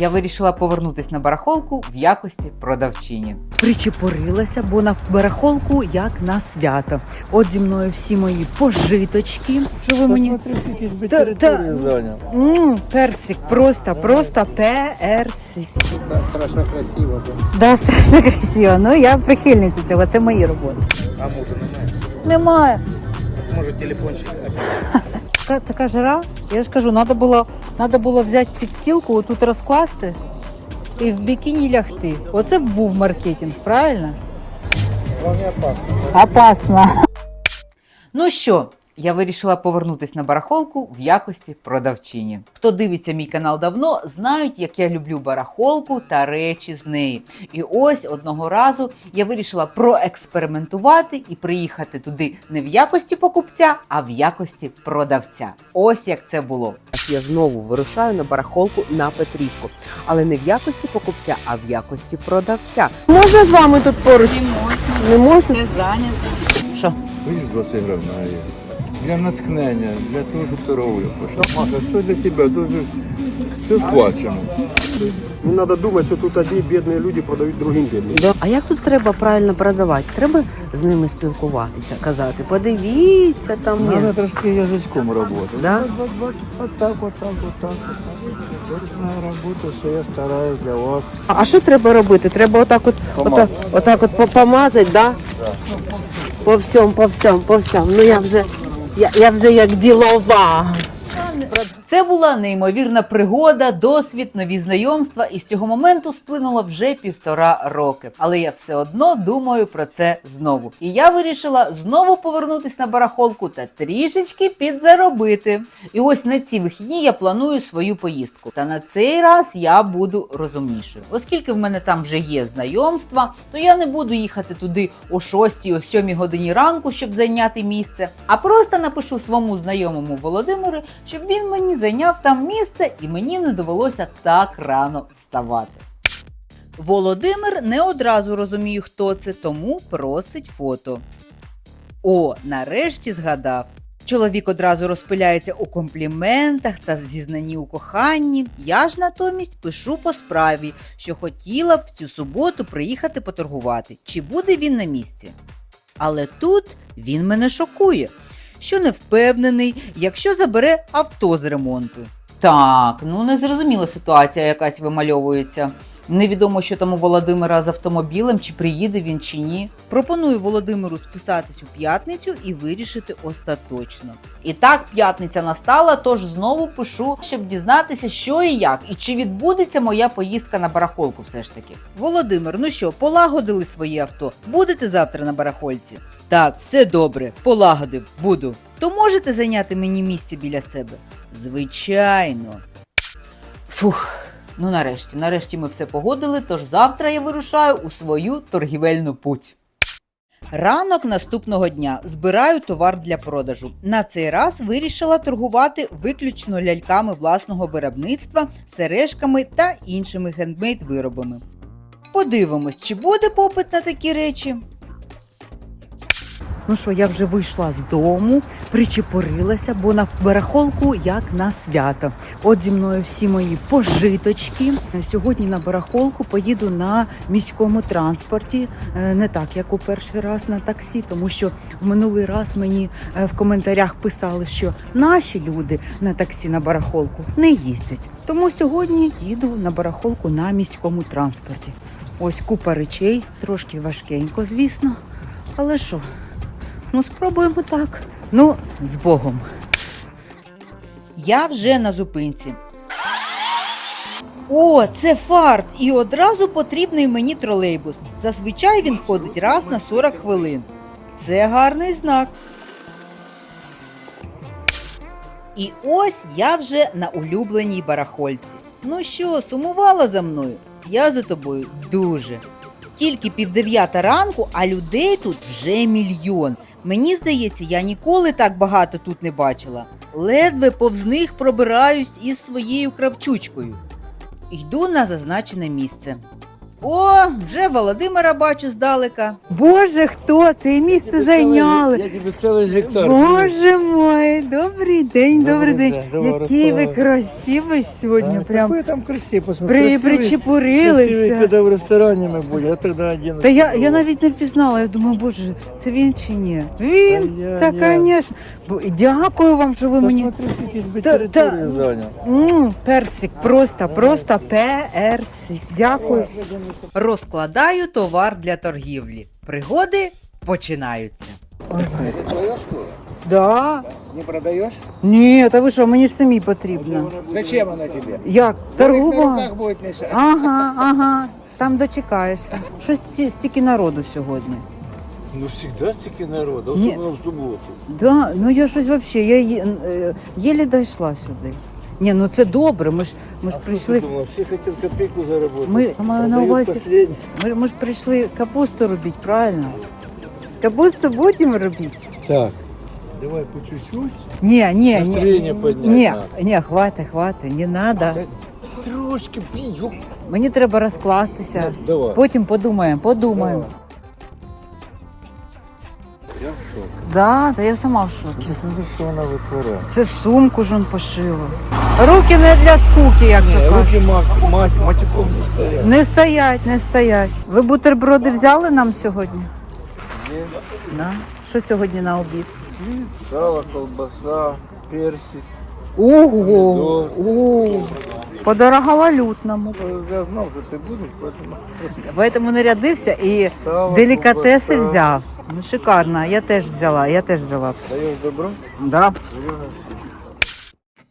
я вирішила повернутись на барахолку в якості продавчині. Причепорилася, бо на барахолку як на свято. От зі мною всі мої пожиточки. Що ви мені? Та- та- М, персик, просто, просто персик. Страшно красиво. да. Да, страшно красиво. Ну я прихильниця цього, це мої роботи. А може немає? Немає. Може телефончик. Така, така жара, я ж кажу, треба було, надо було взяти підстілку, отут розкласти і в бікіні лягти. Оце б був маркетинг, правильно? З вами опасно. Опасно. Ну що, я вирішила повернутись на барахолку в якості продавчині. Хто дивиться мій канал давно, знають, як я люблю барахолку та речі з неї. І ось одного разу я вирішила проекспериментувати і приїхати туди не в якості покупця, а в якості продавця. Ось як це було. Я знову вирушаю на барахолку на Петрівку, але не в якості покупця, а в якості продавця. Можна з вами тут поруч? Не можна. Все зайнято. Що? Видиш, 20 гривень є. Для натхнення, для того, щоб торговлю пошла. Маша, що для тебе? Дуже все схвачено. Не надо думать, что тут одни бедные люди продают другим бедным. А як тут треба правильно продавати? Треба з ними спілкуватися, казати, подивіться там. Надо трошки язичком працювати. Да? Вот, вот, вот так, вот так, вот так, вот робота, що я стараюсь для вас. А що треба робити? Треба отак от, отак, Помазати. отак от по- помазати, да? По всьому, по всьому, по всьому. Ну я вже, я, я вже як ділова. Це була неймовірна пригода, досвід, нові знайомства, і з цього моменту сплинуло вже півтора роки. Але я все одно думаю про це знову. І я вирішила знову повернутись на барахолку та трішечки підзаробити. І ось на ці вихідні я планую свою поїздку. Та на цей раз я буду розумнішою. Оскільки в мене там вже є знайомства, то я не буду їхати туди о 6 о 7 годині ранку, щоб зайняти місце, а просто напишу своєму знайомому Володимиру, щоб він мені зайняв там місце і мені не довелося так рано вставати. Володимир не одразу розуміє, хто це, тому просить фото. О, нарешті згадав. Чоловік одразу розпиляється у компліментах та зізнанні у коханні. Я ж натомість пишу по справі, що хотіла б в цю суботу приїхати поторгувати, чи буде він на місці. Але тут він мене шокує, що не впевнений, якщо забере авто з ремонту. Так, ну незрозуміла ситуація якась вимальовується. Невідомо, що там у Володимира з автомобілем, чи приїде він чи ні. Пропоную Володимиру списатись у п'ятницю і вирішити остаточно. І так, п'ятниця настала, тож знову пишу, щоб дізнатися, що і як, і чи відбудеться моя поїздка на барахолку все ж таки. Володимир, ну що, полагодили своє авто? Будете завтра на барахольці? Так, все добре, полагодив, буду. То можете зайняти мені місце біля себе? Звичайно. Фух. Ну нарешті, нарешті ми все погодили, тож завтра я вирушаю у свою торгівельну путь. Ранок наступного дня збираю товар для продажу. На цей раз вирішила торгувати виключно ляльками власного виробництва, сережками та іншими хендмейд виробами. Подивимось, чи буде попит на такі речі. Ну що, я вже вийшла з дому, причепорилася, бо на барахолку як на свято. От зі мною всі мої пожиточки. Сьогодні на барахолку поїду на міському транспорті, Е, не так як у перший раз на таксі, тому що в минулий раз мені е, в коментарях писали, що наші люди на таксі на барахолку не їздять. Тому сьогодні їду на барахолку на міському транспорті. Ось купа речей, трошки важкенько, звісно. Але що? Ну, спробуємо так. Ну, з Богом. Я вже на зупинці. О, це фарт! І одразу потрібний мені тролейбус. Зазвичай він ходить раз на 40 хвилин. Це гарний знак. І ось я вже на улюбленій барахольці. Ну що, сумувала за мною? Я за тобою дуже. Тільки півдев'ята ранку, а людей тут вже мільйон. Мені здається, я ніколи так багато тут не бачила. Ледве повз них пробираюсь із своєю кравчучкою. Йду на зазначене місце. О, вже Володимира бачу здалека. Боже, хто це місце зайняли? Я тебе целый гектар. Боже мой, добрий день, добрий Добрий день. день, доброго Який ви ранку. красивий сьогодні. Прям Какой там красивый, посмотри. при, красивый, красивый, причепурилися. когда в ресторане мы будем, я тогда одену. Та я, я навіть не впізнала. Я думаю, боже, це він чи ні? Він, я- та, я. звісно. Бо- Дякую вам, що ви мені. Посмотри, сколько тебе Та- территорию та- занял. М, персик, просто, просто персик. Дякую. Розкладаю товар для торгівлі. Пригоди починаються. Да. Не продаешь? Ні, та ви що, мені ж самі потрібно. Зачем она тебе? Як? Будет мешать. Ага, ага. Там дочекаєшся. Щось сті- стільки народу сьогодні. Ну всегда стільки народу, Ні. особенно в суботу. Да, ну я щось взагалі, я є- е, єлі дійшла сюди. Ні, ну це добре. Ми ж ми ж А прийшли. кто думал, все хотят копейку. Ми- маю на увазі- Ми, ми ж прийшли капусту робити, правильно? Капусту будемо робити? Так, давай по чуть-чуть. Ні, ні, Настроєння ні. підняти Ні, надо. не треба. Трошки, пій, Мені треба розкластися. Давай. Потім подумаємо, подумаємо. Я Да, да я сама в шокі. Смотри, що вона витворяє. Це сумку ж он пошила. Руки не для скуки, як то кажуть. руки мать, мать, матюком не стоять. Не стоять, не стоять. Ви бутерброди взяли нам сьогодні? Да. Що сьогодні на обід? Сало, колбаса, персик. Ого! Ого! По-дороговалютному. Я знав, що ти будеш, поэтому Поэтому нарядився і сало, делікатеси колбаса. взяв. Ну, шикарно, я теж взяла, я теж взяла. Даєш добро? Да.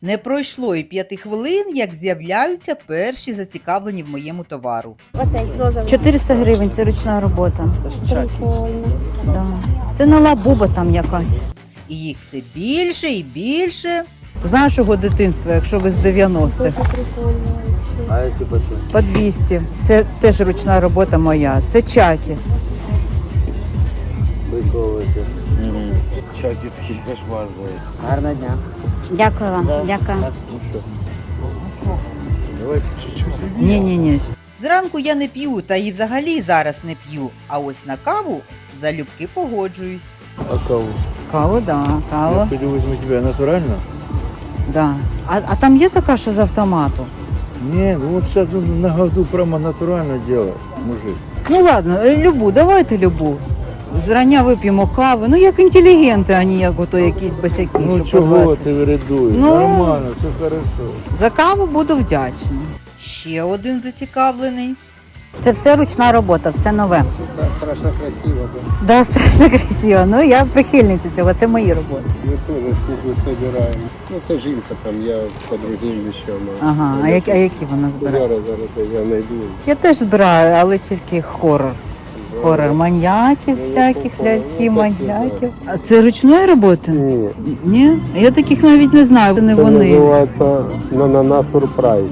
Не пройшло і п'яти хвилин, як з'являються перші зацікавлені в моєму товару. Оцей розовий. 400 гривень, це ручна робота. Прикольно. Да. Це не лабуба там якась. І їх все більше і більше. З нашого дитинства, якщо ви з 90-х. Прикольно. А я? По 200. Це теж ручна робота моя. Це чаки. Чаки такий кошмар буде. Гарного дня. Дякую вам. Дякую. Ну? Давай чуть-чуть. Ні, ні, ні. Зранку я не п'ю, та і взагалі зараз не п'ю. А ось на каву залюбки погоджуюсь. А кого? Каву, да, Я кава. піду візьму тебе натурально? Да. А, а там є така, що з автомату? Ні, ну от зараз на газу прямо натурально делаешь, мужик. Ну ладно, е, любу, давайте любу. Зрання вип'ємо кави. Ну як інтелігенти, а не як ото якісь босяки. Ну що чого ти вирядуєш? Ну. Нормально, все хорошо. За каву буду вдячна. Ще один зацікавлений. Це все ручна робота, все нове. Страшно красиво. Да? Да, страшно красиво. Ну я прихильниця цього, це мої роботи. Мы тоже куклы собираем. Ну, це жінка там, я по другим вещам. Ага, а, які, а які вона збирає? Зараз, зараз я знайду. Я теж збираю, але тільки хорор. Хорор маньяків, всяких ляльки, ляльків, маньяків. А це ручної роботи? Ні, Ні? Я таких навіть не знаю. Це не це вони. називається «Нанана Сурпрайз».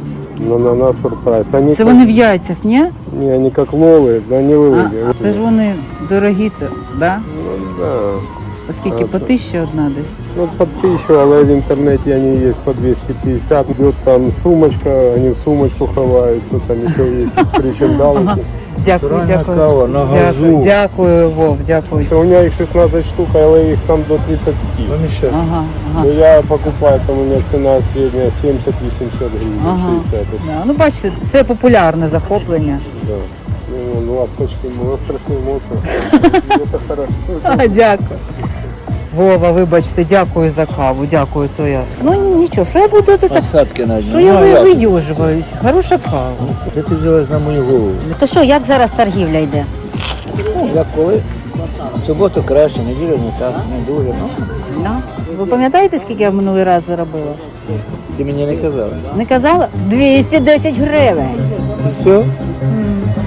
«Нанана Сурпрайз». Они Це вони в яйцях, ні? Ні, вони як лови, да не А, це ж вони дорогі, то, да? Ну, да. Оскільки А, по це- тисячі одна десь. Ну, по тисячу, але в інтернеті вони є по 250. Идет там сумочка, вони в сумочку ховаються, там ще є якісь причиндалики. Ага. Дякую, Натуральна дякую. кава на газу. Дякую, дякую, Вов, дякую. У мене їх 16 штук, але їх там до 30. Поміщай. Ага, ага. Ну, я покупаю, там у меня цена средняя 70-80 гривен, Ага. 60. Да. Ну, бачите, це популярне захоплення. Да. Ну, ну, ласточки, острые эмоции. Это хорошо. А, дякую. Вова, вибачте, дякую за каву, дякую, то я. Ну нічого, що я буду це так. Осадки на Що я ви- вийожуваюсь? Хороша кава. Де ти взялась на мою голову? То що, як зараз торгівля йде? Ну, як коли? В суботу краще, неділю не так, не дуже. Ну, Да. Ви пам'ятаєте, скільки я в минулий раз заробила? ти мені не казав. Не казала? 210 гривень. Все?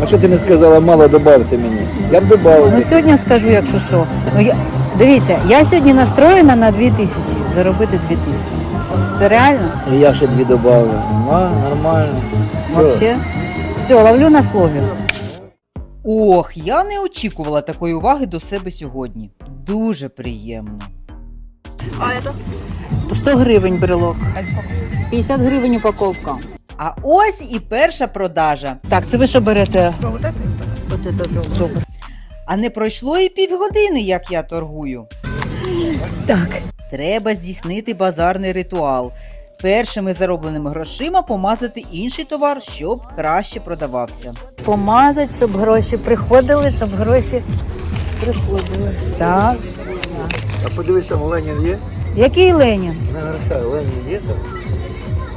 А що ти не сказала, мало додати мені? Я б додав. Ну сьогодні скажу, якщо що. Ну, я... Дивіться, я сьогодні настроєна на 2 тисячі, заробити 2 тисячі. Це реально? І я ще дві додав. Нормально. Вообще? Все, ловлю на слові. Ох, я не очікувала такої уваги до себе сьогодні. Дуже приємно. 100 гривень брелок. 50 гривень упаковка. А ось і перша продажа. Так, це ви що берете? От це добре. А не пройшло і півгодини, як я торгую. Так. Треба здійснити базарний ритуал. Першими заробленими грошима помазати інший товар, щоб краще продавався. Помазати, щоб гроші приходили, щоб гроші приходили. Так. А подивися, Ленін є? Який Ленін? Не вирішаю, Ленін є там?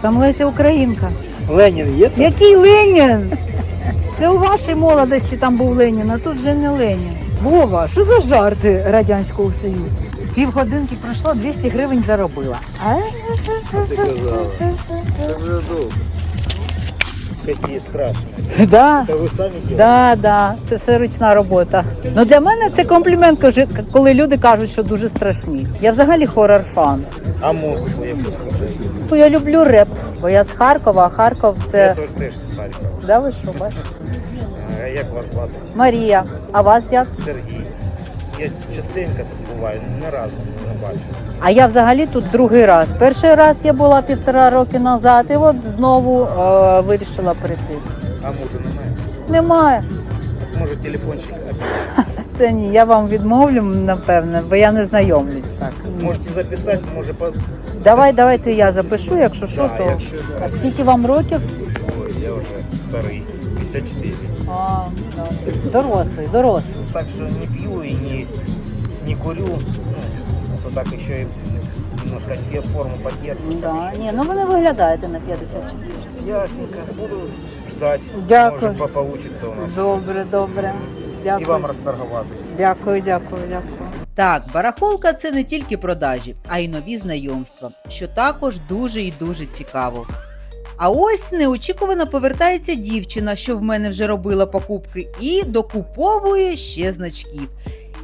Там Леся Українка. Ленін є там? Який Ленін? Це у вашій молодості там був Ленін, а тут вже не Ленін. Вова, що за жарти Радянського Союзу? Півгодинки пройшло, 200 гривень заробила. А? Ти казала. Це вже. Які страшні. Да. Та ви самі ділите. Да, да, це все ручна робота. Ну для мене це комплімент, коли люди кажуть, що дуже страшні. Я взагалі хорор-фан. А музику яку слухаєте? Ну, Я люблю реп, бо я з Харкова, а Харков Я це. теж з Харкова. Да, ви що бачите? А як вас звати? Марія. А вас як? Сергій. Я частенько тут буваю, не разу не бачу. А я взагалі тут другий раз. Перший раз я була півтора роки назад, і от знову е, вирішила прийти. А може немає? Немає. Може телефончик? Це ні, я вам відмовлю, напевне, бо я не знайомлюсь так. Можете записати, може по... Давай, давайте я запишу, якщо що, Да, то. якщо А скільки вам років? Ой, я вже старий, 54. А, ну, дорослий, дорослий. Так что не пью и не, не курю. Ну, это так еще и немножко форму поддерживаю. Да, ні, ну ви не виглядаєте на 54. Ясненько. Буду ждать. Дякую. Может, по- получится у нас. Добре, добре. И Дякую. вам расторговаться. Дякую, дякую, дякую. Так, барахолка це не тільки продажі, а й нові знайомства, що також дуже і дуже цікаво. А ось неочікувано повертається дівчина, що в мене вже робила покупки, і докуповує ще значків.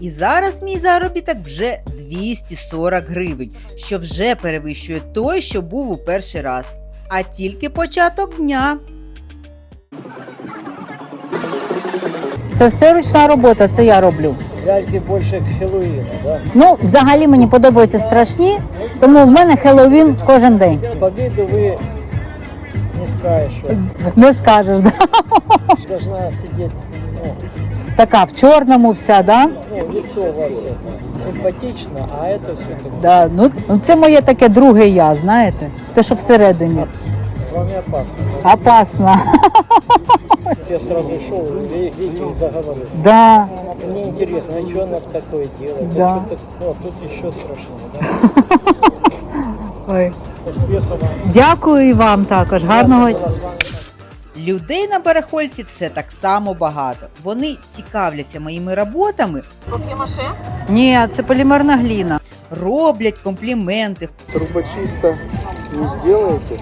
І зараз мій заробіток вже 240 гривень, що вже перевищує той, що був у перший раз. А тільки початок дня. Це все ручна робота, це я роблю. Ляльки больше к Хэллоуину, да? Ну, взагалі мені подобаються страшні, тому в мене Хеллоуін кожен день. Победу вы не скажешь, Не скажеш, да? должна сидеть, ну, Така в чорному вся, да? ну лицо у вас симпатично, а это все Да. Ну, ну це моє таке друге я, знаєте? Те, що всередині. с вами опасно. Опасно. Я сразу шел, видите, заговорил. Да. Мне интересно, а что она такое делает? Да. Чё так- О, тут еще страшнее, да? Ой. Дякую і вам також. Гарного. Людей на барахольці все так само багато. Вони цікавляться моїми роботами, Ні, це полімерна гліна. роблять компліменти, Трубочиста не сделаете?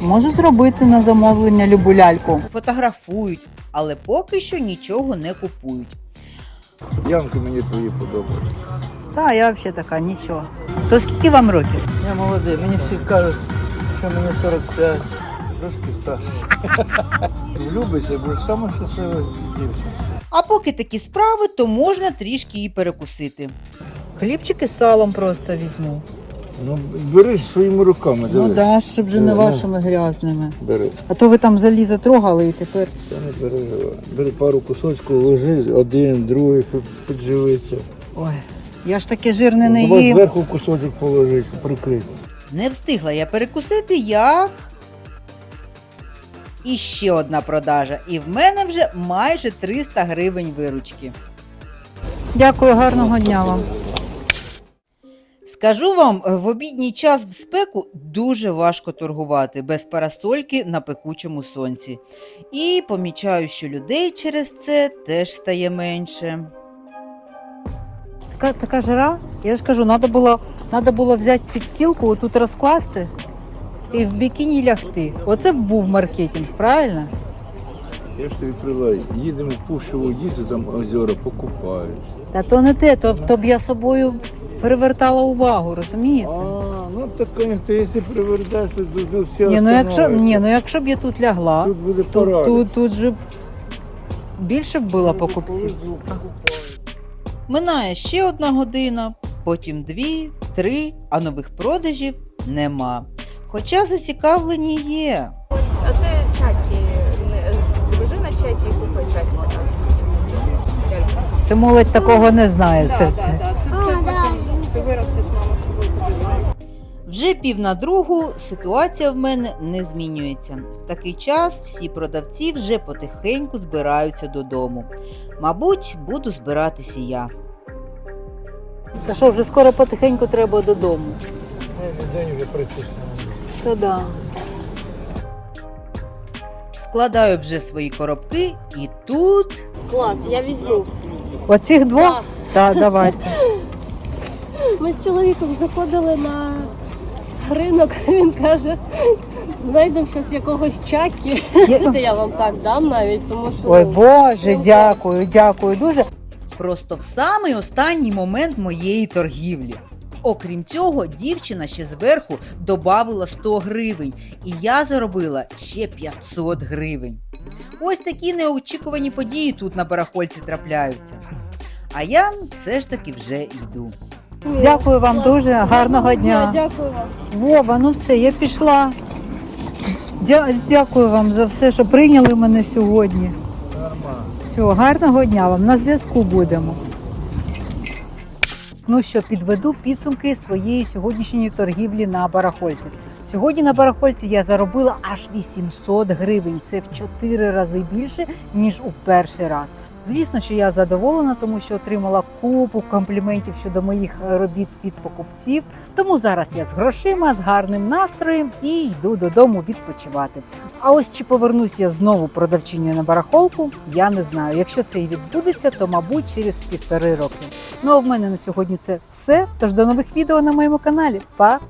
Можу зробити на замовлення любу ляльку. фотографують, але поки що нічого не купують. Янки мені твої подобаються. Так, я взагалі така, нічого. То скільки вам років? Я молодий, мені всі кажуть, що мені 45. Трошки старше. Влюбися, будеш сама щаслива дівчина. А поки такі справи, то можна трішки і перекусити. Хлібчики з салом просто візьму. Ну, бери своїми руками, Ну диви. да, щоб же не Ну. вашими грязними. Бери. А то ви там залізо трогали і тепер. Це не переживай. Бери пару кусочків, ложи, один, другий, щоб підживитися. Ой, я ж таке жирне не Давай їм. зверху кусочок положи, прикрити. Не встигла я перекусити, як. І ще одна продажа. І в мене вже майже 300 гривень виручки. Дякую, гарного дня вам. Скажу вам, в обідній час в спеку дуже важко торгувати без парасольки на пекучому сонці. І помічаю, що людей через це теж стає менше. Така, така жара. Я ж кажу, треба було, надо було взяти підстілку, отут розкласти і в бікіні лягти. Оце б був маркетинг, правильно? Я ж тобі прилаю. Їдемо в пущу водіцю, там озера, покупаюся. Та то не те, то, то б я собою привертала увагу, розумієте? А, ну так, конечно, якщо привертаєш, то тут все Ні, ну якщо, ні, ну якщо б я тут лягла, Тут буде тут, парад. тут, тут же б більше б було покупців. Минає ще одна година, потім дві, три, а нових продажів нема. Хоча зацікавлені є. А це чакі, дружина чакі купує чакі. Це молодь такого не знає. Це, це. Ти виростеш, мама з тобою. Вже пів на другу ситуація в мене не змінюється. В такий час всі продавці вже потихеньку збираються додому. Мабуть, буду збиратися я. Та що, вже скоро потихеньку треба додому. День вже. Та да. Складаю вже свої коробки, і тут Клас, я візьму. Оцих двох? Так, давайте. Ми з чоловіком заходили на ринок, він каже, знайдемо щось якогось чакі. Це я вам так дам навіть, тому що Ой ну, Боже, дякую, дякую дуже. просто в самий останній момент моєї торгівлі. Окрім цього, дівчина ще зверху додавила 100 гривень, і я заробила ще 500 гривень. Ось такі неочікувані події тут на барахольці трапляються. А я все ж таки вже йду. Дякую вам дуже, гарного дня. Дякую вам. Вова, ну все, я пішла. Дя- Дякую вам за все, що прийняли мене сьогодні. Все, гарного дня вам. На зв'язку будемо. Ну що, підведу підсумки своєї сьогоднішньої торгівлі на барахольці. Сьогодні на барахольці я заробила аж 800 гривень. Це в 4 рази більше, ніж у перший раз. Звісно, що я задоволена, тому що отримала купу компліментів щодо моїх е, робіт від покупців. Тому зараз я з грошима, з гарним настроєм і йду додому відпочивати. А ось чи повернусь я знову продавчиною на барахолку, я не знаю. Якщо це і відбудеться, то мабуть через півтори роки. Ну а в мене на сьогодні це все. Тож до нових відео на моєму каналі. Па!